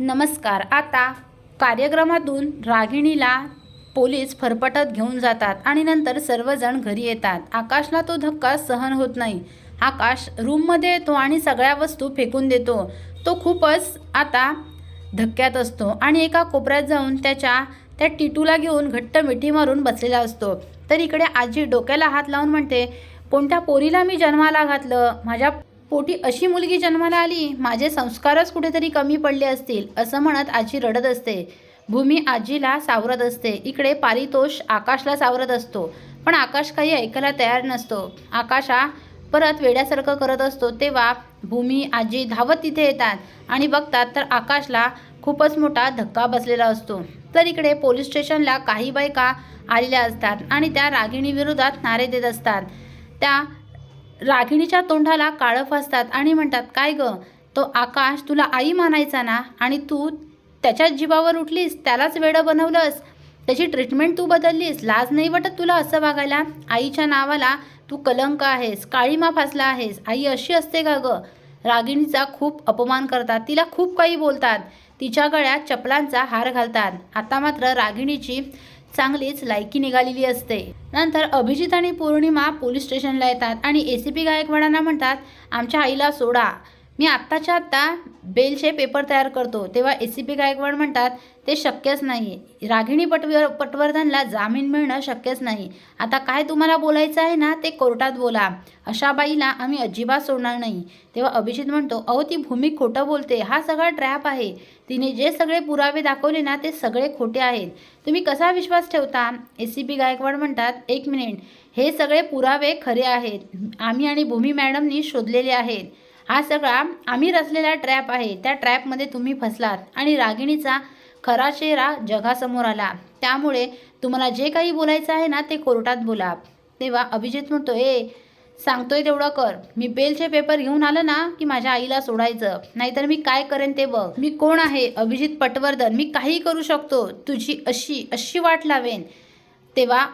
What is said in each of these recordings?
नमस्कार आता कार्यक्रमातून रागिणीला पोलीस फरफटत घेऊन जातात आणि नंतर सर्वजण घरी येतात. आकाशला तो धक्का सहन होत नाही. आकाश रूममध्ये येतो आणि सगळ्या वस्तू फेकून देतो. तो खूपच आता धक्क्यात असतो आणि एका कोपऱ्यात जाऊन त्याच्या त्या टिटूला घेऊन घट्ट मिठी मारून बसलेला असतो. तर इकडे आजी डोक्याला हात लावून म्हणते कोणत्या पोरीला मी जन्माला घातलं? माझ्या पोटी अशी मुलगी जन्माला आली माझे संस्कारच कुठेतरी कमी पडले असतील असं म्हणत आजी रडत असते. भूमी आजीला सावरत असते. इकडे पारितोष आकाशला सावरत असतो. पण आकाश काही ऐकायला तयार नसतो. आकाशा परत वेड्यासारखं करत असतो तेव्हा भूमी आजी धावत तिथे येतात आणि बघतात तर आकाशला खूपच मोठा धक्का बसलेला असतो. तर इकडे पोलीस स्टेशनला काही बायका आलेल्या असतात आणि त्या रागिणीविरोधात नारे देत असतात. त्या रागिणीच्या तोंडाला काळं फासतात आणि म्हणतात काय ग? तो आकाश तुला आई मानायचा ना? आणि तू त्याच्याच जीवावर उठलीस त्यालाच वेडं बनवलंस? त्याची ट्रीटमेंट तू बदललीस? लाज नाही वाटत तुला असं वागायला? आईच्या नावाला तू कलंक आहेस काळीमा फासला आहेस. आई अशी असते का ग? रागिणीचा खूप अपमान करतात. तिला खूप काही बोलतात. तिच्या गळ्यात चपलांचा हार घालतात. आता मात्र रागिणीची चांगलीच लायकी निघालेली असते. नंतर अभिजित आणि पौर्णिमा पोलीस स्टेशनला येतात आणि ए सी पी गायकवाडांना म्हणतात आमच्या आईला सोडा. मी आत्ताच्या आत्ता बेलचे पेपर तयार करतो तेव्हा ए सी पी गायकवाड म्हणतात ते शक्यच नाही. रागिणी पटवर पटवर्धनला जामीन मिळणं शक्यच नाही. आता काय तुम्हाला बोलायचं आहे ना ते कोर्टात बोला. अशा बाईला आम्ही अजिबात सोडणार नाही. तेव्हा अभिजित म्हणतो अहो ती भूमी खोटं बोलते. हा सगळा ट्रॅप आहे. तिने जे सगळे पुरावे दाखवले ना ते सगळे खोटे आहेत. तुम्ही कसा विश्वास ठेवता? ए सी पी गायकवाड म्हणतात एक मिनिट. हे सगळे पुरावे खरे आहेत. आम्ही आणि भूमी मॅडमनी शोधलेले आहेत. हा सगळा आम्ही रचलेला ट्रॅप आहे. त्या ट्रॅपमध्ये तुम्ही फसलात आणि रागिणीचा खरा चेहरा जगासमोर आला. त्यामुळे तुम्हाला जे काही बोलायचं आहे ना ते कोर्टात बोला. तेव्हा अभिजित म्हणतो ए सांगतोय तेवढं कर. मी बेलचे पेपर घेऊन आलं ना की माझ्या आईला सोडायचं. नाहीतर मी काय करेन ते बघ. मी कोण आहे? अभिजित पटवर्धन. मी काही करू शकतो. तुझी अशी अशी वाट लावेन. तेव्हा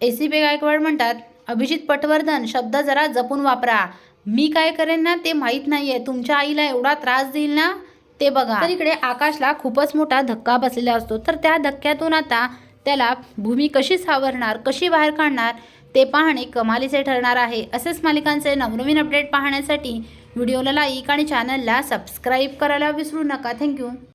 ए सी पी गायकवाड म्हणतात अभिजित पटवर्धन शब्द जरा जपून वापरा. मी काय करेन ना ते माहीत नाही आहे तुमच्या आईला एवढा त्रास देईल ना ते बघा. तर इकडे आकाशला खूपच मोठा धक्का बसलेला असतो. तर त्या धक्क्यातून आता त्याला भूमी कशी सावरणार कशी बाहेर काढणार ते पाहणे कमालीचे ठरणार आहे. असेच मालिकांचे नवनवीन अपडेट पाहण्यासाठी व्हिडिओला लाईक आणि चॅनलला सबस्क्राईब करायला विसरू नका. थँक्यू